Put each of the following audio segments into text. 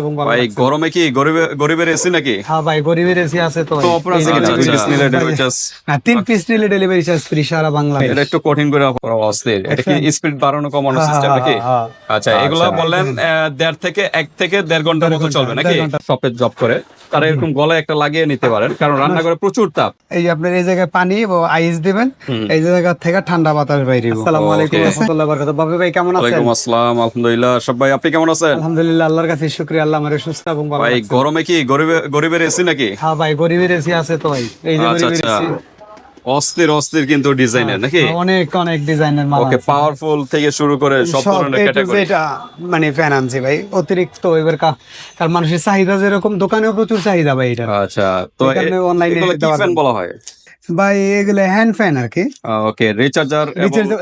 এবং ভাই গরমে কি গরিবের গরিবের এসি নাকি? হ্যাঁ ভাই গরিবের এসি আছে তো তো অফার আছে কিনা দুই পিস নিলে ডেলিভারি চার্জ না তিন পিস নিলে ডেলিভারি চার্জ ফ্রি সারা বাংলাদেশ। এটা একটু কঠিন করে করা অস্থির। এটা কি স্পিড বাড়ানো কমানো হ্যাঁ, সিস্টেম হ্যাঁ, নাকি? হ্যাঁ, আচ্ছা এগুলো বললেন দেড় থেকে এক থেকে দেড় ঘণ্টার মতো চলবে নাকি? শপে জব করে। তারা এরকম গলায় একটা লাগিয়ে নিতে পারেন কারণ রান্না করে প্রচুর তাপ। এই আপনার এই জায়গায় পানি ও আইস দিবেন এই জায়গা থেকে ঠান্ডা বাতাস বাইরে। আসসালামু আলাইকুম. রাহমাতুল্লাহি ওয়া বারাকাতুহু বাবু ভাই কেমন আছেন? ওয়ালাইকুম আসসালাম আলহামদুলিল্লাহ। সব ভাই আপনি কেমন আছেন? আলহামদুলিল্লাহ আল্লাহর কাছে শুকরিয়া। আল্লাহ আমারে সুস্থ এবং ভালো ভাই গরমে কি গরিবের গরিবের এসি নাকি? হ্যাঁ ভাই গরিবের এসি আছে তো ভাই। এই যে আচ্ছা গরিবের আচ্ছা। এসি অস্থির অস্থির কিন্তু ডিজাইনের নাকি? অনেক অনেক ডিজাইনের মাল ওকে পাওয়ারফুল থেকে শুরু করে সব ধরনের ক্যাটাগরি আহ, মানে ফ্যান আনছি ভাই অতিরিক্ত এবার কা- মানুষের চাহিদা যেরকম দোকানেও প্রচুর চাহিদা ভাই এটা আচ্ছা তো online কি ফ্যান বলা হয়? ভাই এগুলো হ্যান্ড ফ্যান আর কি। Okay recharger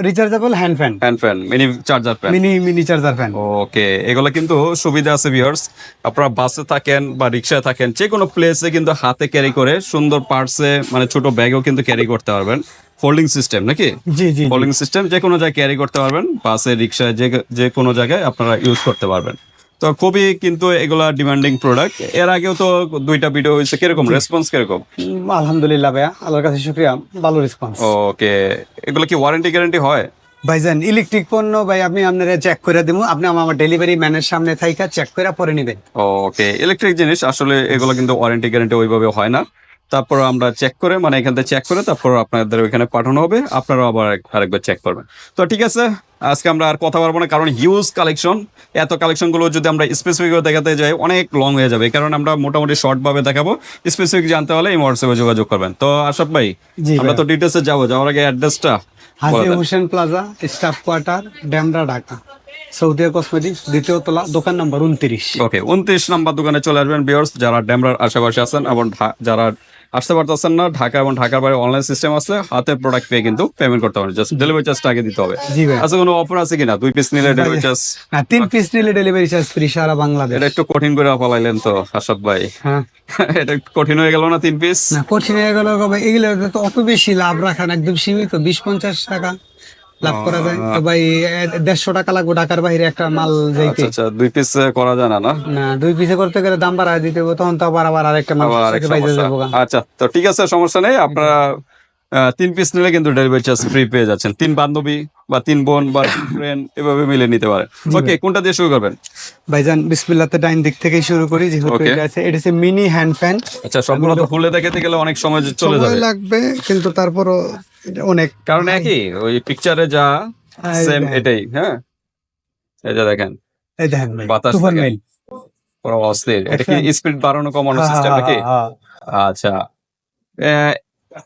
rechargeable hand fan hand fan mini charger fan mini mini charger fan okay এগুলো কিন্তু সুবিধা আছে ভিউয়ার্স আপনারা বাসে থাকেন বা রিক্সায় থাকেন যে কোনো প্লেসে কিন্তু হাতে ক্যারি করে সুন্দর পার্সে মানে ছোট ব্যাগেও কিন্তু ক্যারি করতে পারবেন। ফোল্ডিং সিস্টেম নাকি? জি জি ফোল্ডিং সিস্টেম যে কোনো জায়গায় ক্যারি করতে পারবেন। বাসে রিক্সায় যে যে কোনো জায়গায় আপনারা ইউজ করতে পারবেন। তো খুবই কিন্তু এগুলা ডিমান্ডিং প্রোডাক্টের আগেও তো দুইটা ভিডিও হয়েছে। কীরকম? রেসপন্স কীরকম? আলহামদুলিল্লাহ ভাইয়া। আল্লাহর কাছে শুক্রিয়া। ভালো রেসপন্স ওকে। এগুলো কি ওয়ারেন্টি গ্যারান্টি হয়? ভাইজান ইলেকট্রিক পণ্য ভাই আপনি আপনারা চেক করে দেবো আপনি আমার ডেলিভারি ম্যানের সামনে থাইকা চেক করে পরে নেবেন। ওকে। ইলেকট্রিক জিনিস আসলে এগুলো কিন্তু ওয়ারেন্টি গ্যারান্টি ওইভাবে হয় না। তারপর আমরা চেক করে মানে এখান থেকে চেক করে তারপর আপনাদের ওইখানে পাঠানো হবে। আপনারাও আবার আরেকবার চেক করবেন। তো ঠিক আছে আজকে আমরা আর কথা বলব না কারণ হিউজ কালেকশন এত কালেকশনগুলো যদি আমরা স্পেসিফিক দেখাতে যাই অনেক লং হয়ে যাবে। কারণ আমরা মোটামুটি শর্ট ভাবে দেখাবো। স্পেসিফিক জানতে হলে এই হোয়াটসঅ্যাপে যোগাযোগ করবেন। তো আশাফ ভাই আমরা। তো ডিটেলসে যাব। যাওয়ার আগে অ্যাড্রেসটা Haji Hossain plaza staff quarter Demra Dhaka Saudia cosmetics দ্বিতীয় তলা দোকান নম্বর উনত্রিশ। ওকে উনত্রিশ নাম্বার দোকানে চলে আসবেন বিয়ার্স যারা ড্যামরার আশেপাশে আছেন এবং যারা আসতে পারতেছেন না। ঢাকা এবং ঢাকার বাইরে অনলাইন সিস্টেম আসলে হাতে প্রোডাক্ট পেয়ে কিন্তু পেমেন্ট করতে হবে জাস্ট ডেলিভারি চার্জটা আগে দিতে হবে। আচ্ছা কোনো অফার আছে কিনা? দুই পিস নিলে ডেলিভারি চার্জ না তিন পিস নিলে ডেলিভারি চার্জ ফ্রি সারা বাংলাদেশ। এটা একটু কঠিন করে পালাইলেন তো আশাদ ভাই। হ্যাঁ। এটা কঠিন হয়ে গেল না তিন পিস না কঠিন হয়ে গেল এগুলো তো অত বেশি লাভ রাখা না একদম সীমিত বিশ পঞ্চাশ টাকা। লাভ করা যায়। তো ভাই দেড়শো টাকা লাগবে ঢাকার বাইরে একটা মাল যাইতে আচ্ছা আচ্ছা দুই পিস করা যায় না না? না দুই পিসে করতে গেলে দাম বাড়ায় দিতে হবে তখন তো আবার আবার আরেকটা মাল। আচ্ছা তো ঠিক আছে সমস্যা নেই আপনারা তিন পিস নিলে কিন্তু ডেলিভারি চার্জ ফ্রি পেয়ে যাচ্ছেন। তিন বান্ধবী বা তিন বোন বা ফ্রেন্ড এভাবে মিলে নিতে পারেন ওকে কোনটা দিয়ে শুরু করবেন? ভাইজান বিসমিল্লাতে ডাইন দিক থেকেই শুরু করি যেহেতু. এটা আছে এটা হচ্ছে মিনি হ্যান্ড ফ্যান আচ্ছা সবগুলো তো খুলে দেখাতে গেলে অনেক সময় যে চলে যাবে। লাগবে কিন্তু তারপরও এটা অনেক কারণ একই ওই পিকচারে যা সেম এটাই হ্যাঁ? এই যে দেখেন। এই দেখেন ভাই বাতাস পুরো অস্থির। এটা কি স্পিড বাড়ানো কমানো সিস্টেম নাকি? আচ্ছা। আহ,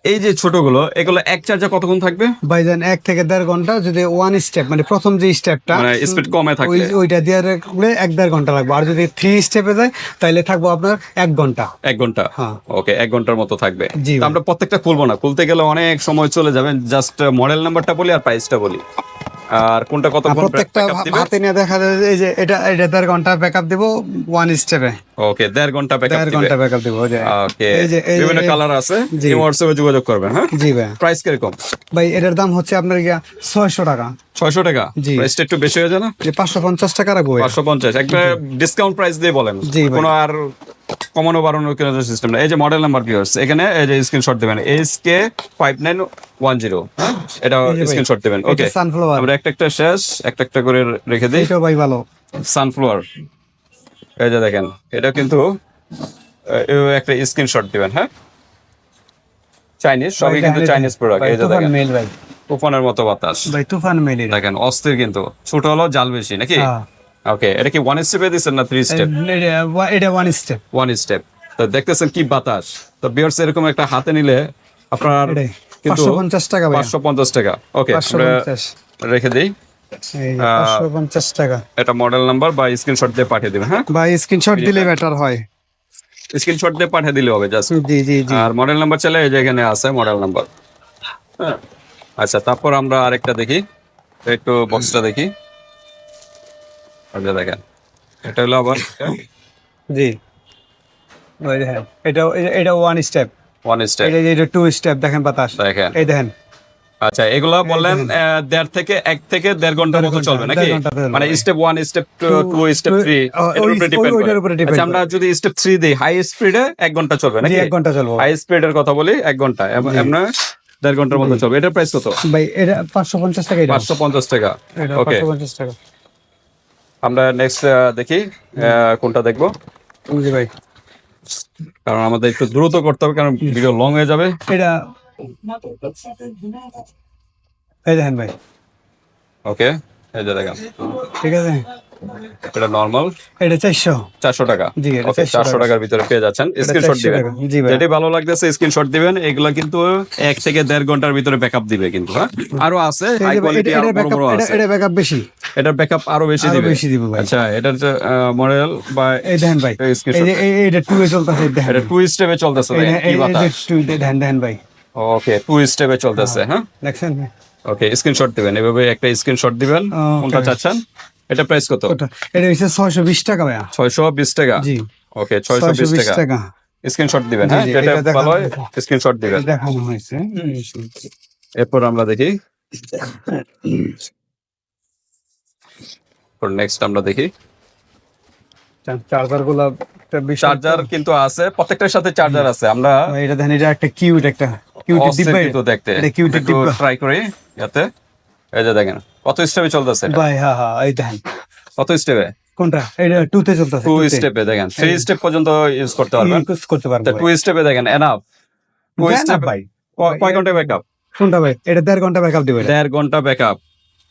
এই যে ছোটগুলো এগুলো এক চার্জে কতক্ষণ থাকবে? ভাইজান এক থেকে দেড় ঘণ্টা যদি ওয়ান স্টেপ মানে প্রথম যে স্টেপটা মানে স্পিড কমে ওই থাকবে। ওইটা দিয়ে রাখলে এক দেড় ঘণ্টা লাগবে। আর যদি থ্রি স্টেপে যায় তাহলে থাকব আপনার এক ঘণ্টা। এক ঘণ্টা? হ্যাঁ। ওকে এক ঘণ্টার মতো থাকবে। জি আমরা প্রত্যেকটা খুলবো না। খুলতে গেলে অনেক সময় চলে যাবে। জাস্ট মডেল নাম্বারটা বলি আর প্রাইসটা বলি। আর কোনটা কতক্ষণ প্রত্যেকটা হাতে নিয়ে দেখা যায় এই যে এটা এটা দেড় ঘণ্টা ব্যাকআপ দিব ওয়ান স্টেপে ওকে দেড় ঘণ্টা ব্যাকআপ দেড় ঘণ্টা ব্যাকআপ দিব ওকে এই যে- এই বিভিন্ন কালার আছে। জি। হোয়াটসঅ্যাপে যোগাযোগ করবেন হ্যাঁ? জি ভাই। প্রাইস কীরকম? ভাই এটার দাম হচ্ছে আপনার গিয়া ছয়শো টাকা। ছয়শো টাকা? জি। প্রাইসটা একটু বেশি হয়ে যায় না? যে পাঁচশো পঞ্চাশ টাকা রাখব এটা। পাঁচশো পঞ্চাশ। একটা ডিসকাউন্ট প্রাইস দিয়ে বলেন। কোনো আর কমানো বাড়ানোর কোনো সিস্টেমটা এই যে মডেল নাম্বার কি হচ্ছে এখানে এই যে স্ক্রিনশট দেবেন H K five nine one zero এটা স্ক্রিনশট দেবেন ওকে সানফ্লাওয়ার আমরা একটা একটা শেষ একটা একটা করে রেখে দিই। এইটাও ভাই ভালো। সানফ্লাওয়ার এই যে দেখেন এটা কিন্তু একটা স্ক্রিনশট দিবেন হ্যাঁ? চাইনিজ সবই কিন্তু চাইনিজ প্রোডাক্ট এই যে দেখেন। মেল ভাই। তুফানের মতো বাতাস। ভাই তুফান মেল দেখেন অস্থির কিন্তু। ছোট হলো জাল বেশি নাকি? হ্যাঁ। ওকে এটা কি ওয়ান স্টেপে দিচ্ছেন না থ্রি স্টেপ এটা- ওয়ান স্টেপ ওয়ান স্টেপ তো দেখতেছেন কি বাতাস? তো বিয়ার্স এরকম একটা হাতে নিলে আপনার কিন্তু পঞ্চাশ টাকা পাঁচশো পঞ্চাশ টাকা। ওকে রেখে দিই। পঞ্চাশ টাকা। এটা মডেল নাম্বার বা স্ক্রিনশট দিয়ে পাঠিয়ে দিবেন হ্যাঁ? ভাই স্ক্রিনশট দিলে বেটার হয়। স্ক্রিনশট দিয়ে পাঠিয়ে দিলে হবে জাস্ট জি জি জি। আর মডেল নাম্বার চলে এই যে এখানে আছে মডেল নাম্বার হ্যাঁ। আচ্ছা তারপর আমরা আরেকটা দেখি। একটু বক্সটা দেখি। দেখেন। এটা হলো আবার জি। ওই দেখেন এটা এটা ওয়ান স্টেপ ওয়ান স্টেপ এটা এটা টু স্টেপ দেখেন বাতাস। দেখেন। এই দেখেন। আচ্ছা এগুলা বললেন দেড় থেকে এক থেকে দেড় ঘণ্টার মতো চলবে নাকি। মানে step one step two step three এটার উপরে ডিপেন্ড আমরা যদি স্টেপ থ্রি দিই হাই স্পিডে এক ঘণ্টা চলবে নাকি? এক ঘণ্টা চলবো। হাই স্পিডের কথা বলি এক ঘণ্টা। এমনি দেড় ঘণ্টার মতো চলবে। এটার প্রাইস কত? ভাই এটা পাঁচশো পঞ্চাশ টাকা পাঁচশো পঞ্চাশ টাকা। ওকে পাঁচশো পঞ্চাশ টাকা। আমরা নেক্সট দেখি আহ, কোনটা দেখব। জি ভাই। কারণ আমাদের একটু দ্রুত করতে হবে কারণ ভিডিও লং হয়ে যাবে। এটা এই দেখেন ভাই। ওকে এই যে দেখেন। ঠিক আছে? এটা নর্মাল এটা চারশো। চারশো টাকা। জি, এটা ওকে 400 টাকার ভিতরে পেয়ে যাচ্ছেন। স্ক্রিনশট দিবেন। যেটি ভালো লাগতেছে স্ক্রিনশট দিবেন। এগুলা কিন্তু এক থেকে দেড় ঘণ্টার ভিতরে ব্যাকআপ দিবে কিন্তু হ্যাঁ? আরও আছে হাই কোয়ালিটি আরও বড় বড় আছে। এটা ব্যাকআপ বেশি। এটার ব্যাকআপ আরও বেশি দিবে। বেশি দিব ভাই। আচ্ছা এটার মডেল বা এই দেখেন ভাই। এই এটা টু এ চলতেছে এটা টু স্টেপে চলতেছে এই কি বাতাস। টু দেখেন দেখেন ভাই। ওকে টু স্টেপে চলতেছে হ্যাঁ। দেখছেন ওকে স্ক্রিনশট দিবেন। এভাবে একটা স্ক্রিনশট দিবেন. কোনটা চাচ্ছেন? এটা প্রাইস কত? এটা হচ্ছে ছয়শো বিশ টাকা ভাইয়া। ছয়শো বিশ টাকা? জি। ওকে ছয়শো ছয়শো বিশ বিশ টাকা। টাকা স্ক্রিনশট দিবেন হ্যাঁ? এটা ভালো স্ক্রিনশট দিবেন। দেখানো হয়েছে। এরপর আমরা দেখি। নেক্সট আমরা দেখি। চার্জারগুলা চার্জার কিন্তু আছে প্রত্যেকটার সাথে চার্জার আছে। আমরা এটা দেখেন এটা একটা কিউট একটা কিউট ডিব্বা কিন্তু দেখতে। এটা কিউটের ডিব্বা। ট্রাই করি যাতে এই যে দেখেন কত স্টেপে চলতেছে ভাই হ্যাঁ হ্যাঁ এই দেখেন। কত স্টেপে কোনটা? এটা টু তে চলতেছে টু স্টেপে দেখেন থ্রি স্টেপ পর্যন্ত ইউজ করতে পারবেন। ইউজ করতে পারব টু স্টেপে দেখেন এনাফ টু স্টেপ ভাই। কয় ঘণ্টা ব্যাকআপ কোনটা ভাই? এটা দেড় ঘণ্টা ব্যাকআপ দিবে দেড় ঘণ্টা ব্যাকআপ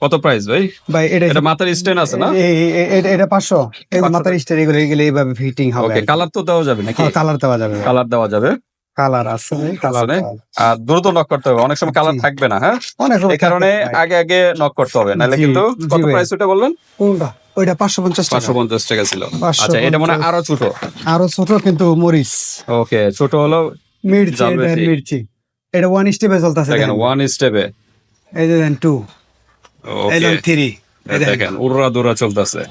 কত প্রাইস ভাই? ভাই এটা এটা মাথার স্ট্যান্ড আছে না? এটা- এটা পাঁচশো। এই 500 মাথার স্টার এগুলো এগুলো এইভাবে ফিটিং হবে ওকে কালার তো দেওয়া যাবে নাকি? কালার দেওয়া যাবে কালার দেওয়া যাবে। কালার আছে কালার আসলে আর দ্রুত নক করতে হবে অনেক সময় কালার থাকবে না হ্যাঁ? অনেক এই কারণে আগে আগে নক করতে হবে নাহলে কিন্তু কত প্রাইস ওটা বলবেন ওইটা পাঁচশো পঞ্চাশ পাঁচশো পঞ্চাশ টাকা ছিল। আচ্ছা এটা মনে হয় আরও ছোট। আরও ছোট কিন্তু মরিচ। ওকে ছোট হলো মির্চি এটা মির্চি। এটা ওয়ান স্টেপে চলতেছে দেখেন ওয়ান স্টেপে এই যে দেন টু এই দেন থ্রি দেখেন উড়া দুরা চলতেছে।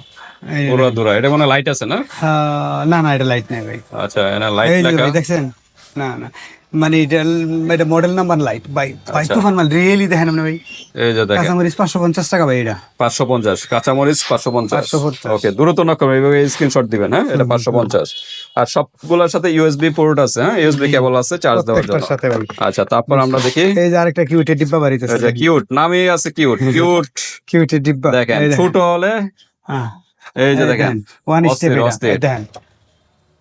উড়া দুরা এটা মনে লাইট আছে না? আহ, না না এটা লাইট নেই ভাই। আচ্ছা এনা লাইট ভাই দেখছেন? না না। মানে এটা এটা মডেল নাম্বার লাইট ভাই ভাই আচ্ছা। তুফান মাল রিয়েলি দেখেন আপনি ভাই। এই যে দেখেন। কাঁচামরিচ পাঁচশো পঞ্চাশ টাকা ভাই এটা। পাঁচশো পঞ্চাশ কাঁচামরিচ পাঁচশো পঞ্চাশ। 550 ওকে দ্রুত নক করবে এইভাবে স্ক্রিনশট দিবেন হ্যাঁ? এটা পাঁচশো পঞ্চাশ। আর সবগুলোর সাথে ইউএসবি পোর্ট আছে হ্যাঁ? ইউএসবি কেবল আছে চার্জ দেওয়ার জন্য। সাথে আচ্ছা তারপর আমরা দেখি। এই যে আরেকটা কিউটের ডিব্বা বাড়িতে যে কিউট নামই আছে কিউট কিউট কিউটের ডিব্বা। দেখেন ছোট হলে হ্যাঁ। এই যে দেখেন ওয়ান স্টেপ দেখেন।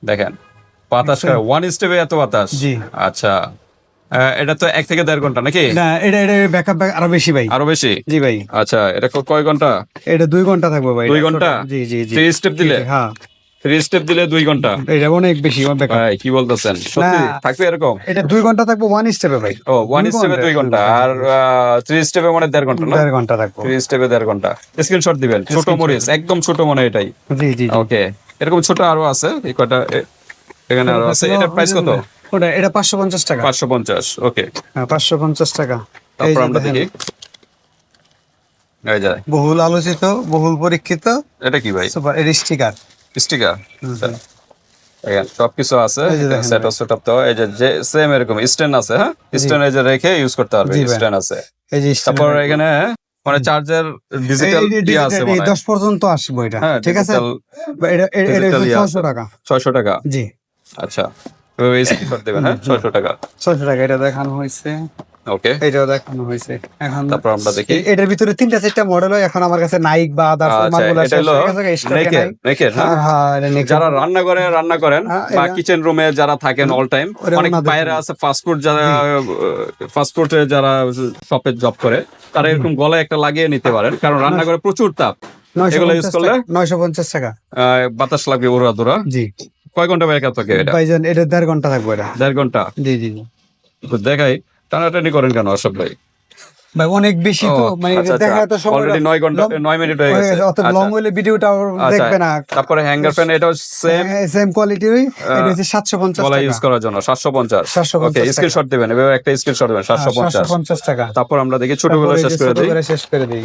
দেখেন। বাতাস ওয়ান স্টেপে এত বাতাস। জি। আচ্ছা। এটা তো এক থেকে দেড় ঘণ্টা নাকি? না এটা এটা ব্যাকআপ আরও বেশি ভাই। আরও বেশি? জি ভাই। আচ্ছা এটা কয় ঘণ্টা? এটা দুই ঘণ্টা থাকবে ভাই। দুই ঘণ্টা? জি জি জি। থ্রি স্টেপ দিলে? হ্যাঁ। থ্রি স্টেপ দিলে দুই ঘণ্টা? এটা অনেক বেশি ভাই কি বলতেছেন? সত্যি থাকবে এরকম? এটা দুই ঘণ্টা থাকবে ওয়ান স্টেপে ভাই। ও ওয়ান স্টেপে দুই ঘণ্টা। আর থ্রি স্টেপে মানে দেড় ঘণ্টা না? দেড় ঘণ্টা থাকবে। থ্রি স্টেপে দেড় ঘণ্টা। স্ক্রিনশট দিবেন। ছোট মরিচ একদম ছোট মনে এটাই। জি জি। ওকে এরকম ছোট আরও আছে এই কটা এখানে আরও আছে। এটা প্রাইস কত? ওটা এটা পাঁচশো পঞ্চাশ টাকা। পাঁচশো পঞ্চাশ ওকে হ্যাঁ পাঁচশো পঞ্চাশ টাকা। তারপর আমরা দেখি। এই যায় বহুল আলোচিত বহুল পরীক্ষিত। এটা কি ভাই? সুপার এর স্টিকার স্টিকার সবকিছু আছে। সেট সেট আপ তো। এই যে সেম এরকম। স্ট্যান্ড আছে হ্যাঁ? স্ট্যান্ড এই যে রেখে ইউজ করতে পারবে। স্ট্যান্ড আছে। এই যে তারপর এখানে মানে চার্জার ডিজিটাল দিয়ে আছে মনে। হয় দশ পর্যন্ত আসব এটা। হ্যাঁ ঠিক আছে? এটা এ- এটা digital ইয়ে ছশো আছে। টাকা। 600 টাকা। জি। আচ্ছা হ্যাঁ? 600 টাকা। ছশো টাকা এটা দেখানো হয়েছে। ওকে এটাও দেখানো হয়েছে। এখন তারপর আমরা দেখি। এটার ভিতরে তিনটা চারটা মডেল হয়। এখন আমার কাছে নাইক বা আদার্স আচ্ছা মালগুলো হ্যাঁ? হ্যাঁ। যারা রান্না করে রান্না করেন বা কিচেন রুমে যারা থাকেন অল টাইম অনেক বাইরে আছে ফাস্টফুড যারা ফাস্টফুডে যারা শপে জব করে তারা এরকম গলায় একটা লাগিয়ে নিতে পারেন। কারণ রান্না করে প্রচুর তাপ। নয়শো এগুলো পঞ্চাশ করলে? টাকা- নয়শো পঞ্চাশ টাকা। আহ, বাতাস লাগবে ওরা দোরা জি। কয় ঘণ্টা ব্যাকআপ থাকে এটা? ভাইজান এটা দেড় ঘণ্টা থাকবে এটা। দেড় ঘণ্টা? জি জি তো দেখাই টানাটানি করেন কেন অশোক ভাই? ভাই অনেক বেশি তো মানে দেখা তো সময় অলরেডি নয় ঘণ্টা লং- নয় মিনিট হয়ে হয়ে গেছে। অত আচ্ছা, লং হলে ভিডিওটা আচ্ছা, দেখবে না। তারপরে হ্যাঙ্গার ফ্যান এটাও সেম সেম কোয়ালিটির এটা হচ্ছে সাতশো পঞ্চাশ গলা টাকা। ইউজ করার জন্য সাতশো পঞ্চাশ। 750 ওকে। স্ক্রিনশট দিবেন এভাবে একটা স্ক্রিনশট দিবেন সাতশো সাতশো পঞ্চাশ। পঞ্চাশ টাকা। তারপর আমরা দেখি ছোটগুলো শেষ করে দিই। শেষ করে দিই।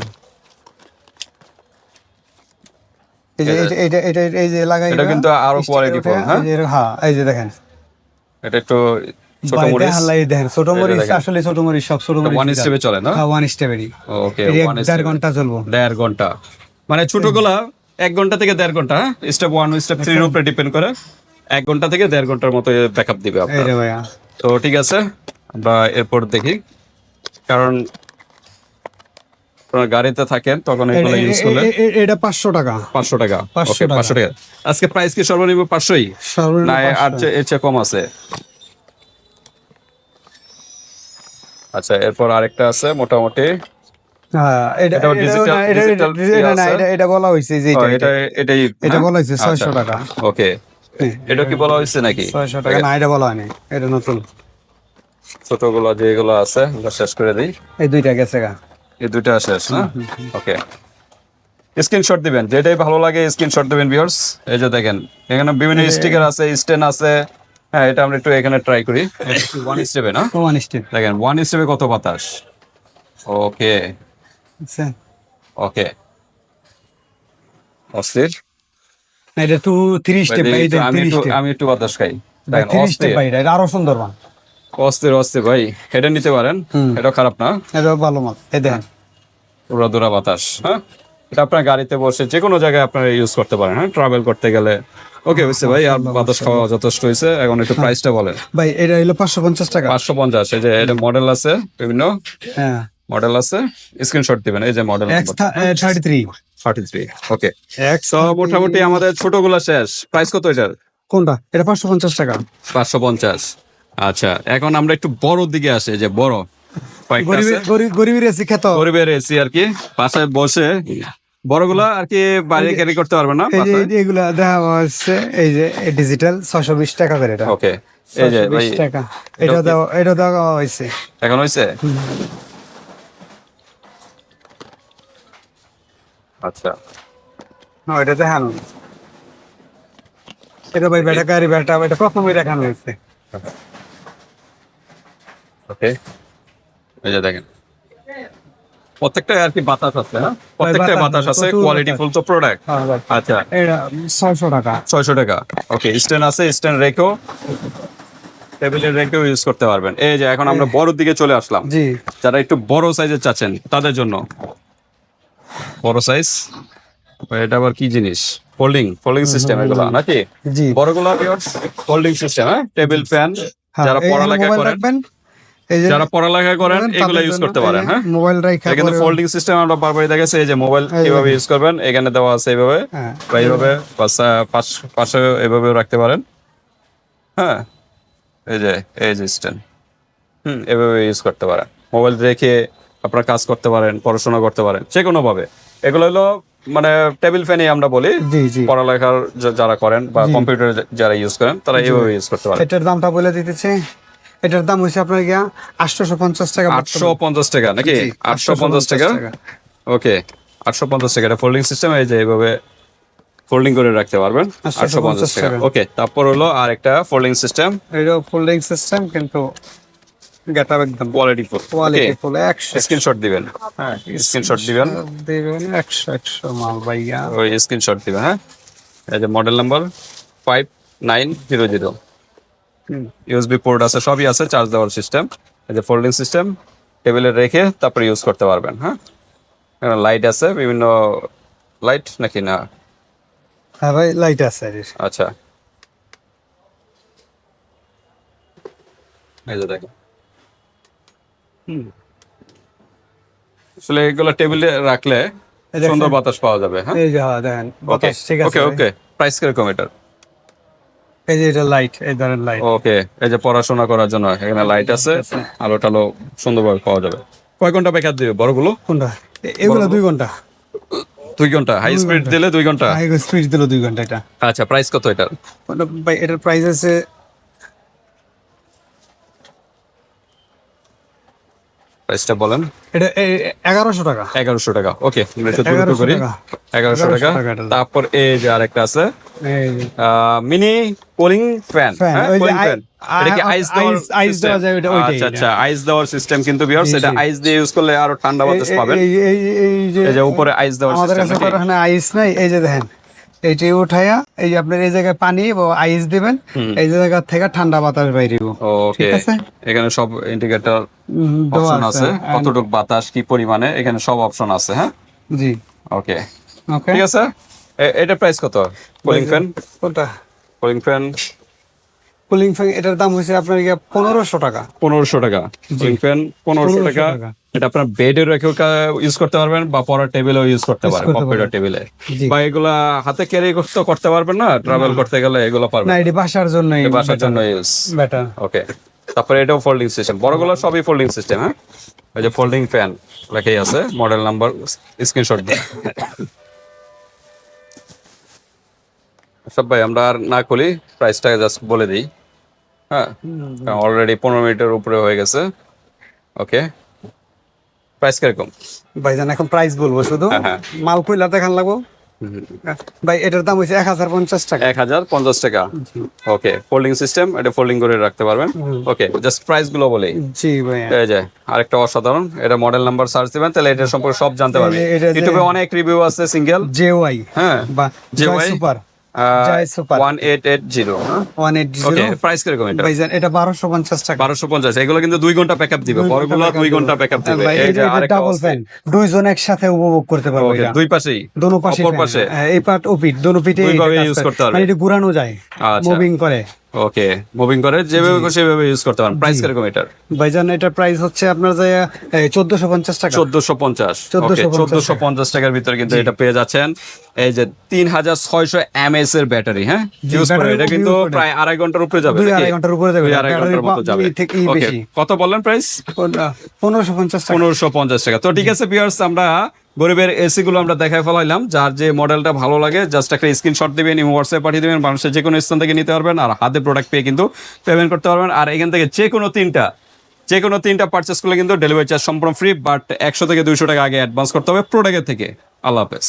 এই যে এটা- এটা এটা এটা এই যে লাগাই এটা কিন্তু আরও quality full, হ্যাঁ? হ্যাঁ এই যে দেখেন। এটা একটু ছোট ভাই মরিচ। দেখেন দেখেন ছোট মরিচ আসলে ছোট মরিচ সব ছোট মরিচ ওয়ান স্টেপে চলে না? ওয়ান স্টেপেরই ওকে দেড় ঘণ্টা চলবো। দেড় ঘণ্টা। মানে ছোটগুলা এক ঘণ্টা থেকে দেড় ঘণ্টা স্টেপ ওয়ান স্টেপ থ্রির উপরে ডিপেন্ড করে এক ঘণ্টা থেকে দেড় ঘণ্টার মতো ব্যাকআপ দিবে আপনার। তো ঠিক আছে আমরা এরপর দেখি। কারণ আপনারা গাড়িতে থাকেন তখন এগুলো ইউজ করলে এটা পাঁচশো টাকা। পাঁচশো টাকা। 500 টাকা। পাঁচশো টাকা। আজকে প্রাইস কি সর্বনিম্ন পাঁচশোই? সর্বনিম্ন না আর চেয়ে- এর চেয়ে কম আছে। আচ্ছা এরপর আরেকটা আছে মোটামুটি। এটা- এটাও এটা- digital- না, এটা- digital এটা- এটা না, আছে? এটা- এটা বলা হয়েছে যে এটা- এটা এটাই এটা? বলা হয়েছে ছয়শো টাকা। ওকে এটা কি বলা হয়েছে নাকি? ছয়শো টাকা। না এটা বলা হয়নি। এটা নতুন। ছোটগুলো যেগুলো আছে শেষ করে দিই। এই দুইটা গেছে গা। এই দুইটা শেষ না? ওকে স্ক্রিনশট দিবেন যেটাই ভালো লাগে স্ক্রিনশট দিবেন ভিউয়ার্স এই যে দেখেন এখানে বিভিন্ন স্টিকার আছে স্টেন আছে। হ্যাঁ এটা আমরা একটু এখানে ট্রাই করি। ওয়ান স্টেপে না? ওয়ান স্টেপ দেখেন ওয়ান স্টেপে কত বাতাস? ওকে ওকে অস্থির। এটা টু থ্রি স্টেপ আমি একটু বাতাস খাই। দেখেন অস্থির। আরও সুন্দর মান অস্থির অস্থির ভাই এটা নিতে পারেন। এটা খারাপ না। এটা ভালো মাল। এই দেখেন। উড়া দুরা বাতাস হ্যাঁ? এটা আপনার গাড়িতে বসে যে কোনো জায়গায় আপনারা ইউজ করতে পারেন হ্যাঁ? ট্রাভেল করতে গেলে। ওকে হয়েছে ভাই? আর বাতাস খাওয়া যথেষ্ট হয়েছে। এখন একটু প্রাইসটা বলেন। ভাই এটা হলো পাঁচশো পঞ্চাশ টাকা। পাঁচশো পঞ্চাশ এই যে এটা মডেল আছে বিভিন্ন হ্যাঁ। মডেল আছে। স্ক্রিনশট দিবেন এই যে model thirty three thirty three okay X তো মোটামুটি আমাদের ছোটগুলো শেষ। প্রাইস কত এটার? কোনটা? এটা পাঁচশো পঞ্চাশ টাকা। পাঁচশো পঞ্চাশ। আচ্ছা এখন আমরা একটু বড় দিকে আসি যে বড়। গরিবের গরিব- গরিবের এসি খেত। গরিবের এসি আর কি বাসায় বসে বড়গুলা আর কি বাইরে ক্যারি করতে পারবে না এই যে এই এগুলা দেখা হচ্ছে এই যে ডিজিটাল ছশো বিশ টাকা করে এটা। ওকে এই যে 620 টাকা। এটা দেওয়া এটা দেওয়া হয়েছে। এখন হয়েছে? আচ্ছা। না এটা দেখানো এটা ভাই বেটা গাড়ি বেটা এটা প্রথমে দেখানো হয়েছে। ওকে এই যে দেখেন। প্রত্যেকটা আর কি বাতাস আছে হ্যাঁ? প্রত্যেকটা বাতাস আছে কোয়ালিটি ফুল তো প্রোডাক্ট হ্যাঁ আচ্ছা। এটা ছয়শো টাকা। ছয়শো টাকা। ওকে স্ট্যান্ড আছে স্ট্যান্ড রেখেও টেবিলে রেখেও ইউজ করতে পারবেন। এই যে এখন আমরা বড় দিকে চলে আসলাম। জি। যারা একটু বড় সাইজের চাচ্ছেন তাদের জন্য। বড় সাইজ এটা আবার কি জিনিস? ফোল্ডিং ফোল্ডিং সিস্টেম এগুলো নাকি? জি। বড়গুলো ফোল্ডিং সিস্টেম হ্যাঁ? টেবিল ফ্যান যারা পড়ালেখা করেন যারা পড়ালেখা করেন এগুলো ইউজ করতে পারেন হ্যাঁ? মোবাইল রাখা কিন্তু ফোল্ডিং সিস্টেম আমরা বারবারই দেখেছি এই যে মোবাইল এই যে কীভাবে দেখেন। ইউজ করবেন এখানে দেওয়া আছে এইভাবে হ্যাঁ। বা এইভাবে পাশে- এভাবেও রাখতে পারেন হ্যাঁ? এই যে এই যে স্ট্যান্ড হুম এভাবে ইউজ করতে পারেন। মোবাইল রেখে আপনারা কাজ করতে পারেন পড়াশোনা করতে পারেন যে কোনো ভাবে এগুলো হলো মানে টেবিল ফ্যানই আমরা বলি পড়ালেখার যারা করেন বা কম্পিউটার যারা ইউজ করেন তারা এইভাবে ইউজ করতে পারেন। এটার দামটা বলে দিতেছে। এটার দাম হচ্ছে আপনার গিয়া আটশোশো পঞ্চাশ টাকা আটশো পঞ্চাশ টাকা নাকি? আটশো পঞ্চাশ টাকা? ওকে আটশো পঞ্চাশ টাকা। এটা ফোল্ডিং সিস্টেম এই যে এইভাবে ফোল্ডিং করে রাখতে পারবেন। আটশো পঞ্চাশ টাকা। ওকে তারপর হলো আর একটা ফোল্ডিং সিস্টেম এটা ফোল্ডিং সিস্টেম কিন্তু গেট আপ একদম কোয়ালিটি ফুল কোয়ালিটি ফুল একশো। স্ক্রিনশট দিবেন। হ্যাঁ স্ক্রিনশট দিবেন। দেবেন একশো একশো মাল ভাইয়া। ওই স্ক্রিনশট দিবেন হ্যাঁ? এই যে model number five nine zero zero USB port আছে সবই আছে চার্জ দেওয়ার সিস্টেম এই যে ফোল্ডিং সিস্টেম টেবিলে রেখে তারপরে ইউজ করতে পারবেন হ্যাঁ? এখানে লাইট আছে বিভিন্ন লাইট নাকি না? হ্যাঁ ভাই লাইট আছে। আচ্ছা। এই যে দেখেন। হুম। আসলে এগুলো টেবিলে রাখলে। সুন্দর বাতাস পাওয়া যাবে হ্যাঁ? এই যে হ্যাঁ দেখেন ওকে ঠিক আছে ওকে ওকে প্রাইস কীরকম এটার? এই যে এটা লাইট এই ধরনের লাইট ওকে এই যে পড়াশোনা করার জন্য এখানে লাইট আছে আলো টালো সুন্দরভাবে পাওয়া যাবে। কয় ঘণ্টা ব্যাকআপ দিবে বড়গুলো কোনটা? এগুলো দুই ঘণ্টা। দুই ঘণ্টা হাই স্পিড দিলে দুই ঘণ্টা। হাই স্পিড দিলে দুই ঘণ্টা এটা। আচ্ছা প্রাইস কত ওটা এটার প্রাইস আছে প্রাইসটা বলেন। এটা এগারোশো টাকা। এগারোশো টাকা। ওকে একটু দ্রুত 1100 করি। এগারোশো টাকা। তারপর এই যে আরেকটা আছে। Mini cooling fan. Fan, ওই যে কুলিং আই- ফ্যান। এটা কি আই- আইস দেওয়ার? দেওয়া যায় আচ্ছা আচ্ছা আইস দেওয়ার সিস্টেম কিন্তু এটা আইস দিয়ে ইউজ করলে আরও ঠান্ডা বাতাস পাবেন। এই- যে উপরে আইস দেওয়ার আমাদের কাছে আইস নাই এই যে দেখেন। এইটি উঠাইয়া এই যে আপনার এই জায়গায় পানি ও আইস দিবেন এই জায়গা থেকে ঠান্ডা বাতাস বাইরে ওকে। এখানে সব ইন্ডিকেটর অপশন আছে। কতটুকু বাতাস কি পরিমাণে এখানে সব অপশন আছে হ্যাঁ? জি। ওকে। ওকে। ঠিক আছে? এ- এটার প্রাইস কত? কুলিং ফ্যান কোনটা? কুলিং ফ্যান কুলিং ফ্যান এটার দাম হয়েছে আপনার পনেরোশো টাকা। পনেরোশো টাকা। কুলিং ফ্যান পনেরোশো 1500 টাকা। টাকা। এটা আপনার বেডে রেখেও ইউজ করতে পারবেন বা পড়ার টেবিলেও ইউজ করতে করতে কম্পিউটার টেবিলে বা এগুলা হাতে ক্যারি করতে করতে পারবেন না ট্রাভেল করতে গেলে এগুলো পারবেন না এটি বাসার জন্যই বাসার জন্য ইউজ বেটার ওকে তারপরে এটাও ফোল্ডিং সিস্টেম বড়গুলো সবই ফোল্ডিং সিস্টেম হ্যাঁ? এই যে ফোল্ডিং ফ্যান লেখাই আছে মডেল নাম্বার স্ক্রিনশট দিয়ে। সব ভাই আমরা আর না খুলি প্রাইসটা জাস্ট বলে দিই হ্যাঁ? অলরেডি পনেরো মিনিটের উপরে হয়ে গেছে। ওকে প্রাইস কীরকম? ভাইজান এখন প্রাইস বলব শুধু। হ্যাঁ, হ্যাঁ। মাল কইলা দেখান লাগবো। ভাই এটার দাম হাজার পঞ্চাশ টাকা। এক হাজার পঞ্চাশ টাকা। ওকে ফোল্ডিং সিস্টেম এটা ফোল্ডিং করে রাখতে পারবেন। ওকে জাস্ট প্রাইসগুলো বলেই জি ভাইয়া। এই যে আরেকটা অসাধারণ। এটা মডেল নাম্বার সার্চ দিবেন তাহলে এটা সম্পর্কে সব জানতে পারবেন। ইউটিউবে অনেক রিভিউ আছে সিঙ্গেল জে ওয়াই হ্যাঁ বা জে ওয়াই। সুপার। এটা? বারোশো পঞ্চাশ টাকা। বারোশো পঞ্চাশ এগুলো কিন্তু দুই ঘণ্টা প্যাকআপ দিবে পরগুলো দুই ঘণ্টা প্যাকআপ দিবে। ডাবল ফ্যান দুইজন একসাথে উপভোগ করতে পারবে দুই পাশেই? দোনো পাশে? হ্যাঁ, এই পাট ও পিঠ দোনো use করে। করতে পারবে। মানে এটা ঘুরানো যায় আচ্ছা। মুভিং করে। ওকে মুভিং করে যেভাবে খুশি সেভাবে ইউজ করতে পারেন। প্রাইস কীরকম এটার? ভাইজান এটার প্রাইস হচ্ছে আপনার যে চোদ্দশো পঞ্চাশ টাকা। চোদ্দশো পঞ্চাশ। 1450 পঞ্চাশ টাকার ভিতরে কিন্তু এটা পেয়ে যাচ্ছেন। এই যে তিন হাজার ছয়শো এমএস এর ব্যাটারি হ্যাঁ? ইউজ করে এটা কিন্তু প্রায় আড়াই ঘণ্টার উপরে যাবে? আড়াই ঘণ্টার উপরে যাবে। আড়াই ঘণ্টার মতো যাবে। ওকে কত বললেন প্রাইস পনেরোশো পঞ্চাশ টাকা। পনেরোশো পঞ্চাশ টাকা। তো ঠিক আছে পিয়ার্স আমরা গরিবের এসিগুলো আমরা দেখায় ফেলাইলাম, যার যে মডেলটা ভালো লাগে জাস্ট একটা স্ক্রিনশট দিবেন হোয়াটসঅ্যাপ পাঠিয়ে দেবেন, মানুষের যে কোনো স্থান থেকে নিতে পারবেন, আর হাতে প্রোডাক্ট পেয়ে কিন্তু পেমেন্ট করতে পারবেন। আর এখান থেকে যে কোনো তিনটা যে কোনো তিনটা পারচেস করলে কিন্তু ডেলিভারি চার্জ সম্পূর্ণ ফ্রি বাট একশো থেকে দুইশো টাকা আগে অ্যাডভান্স করতে হবে প্রোডাক্টের থেকে। আল্লাহ হাফেজ।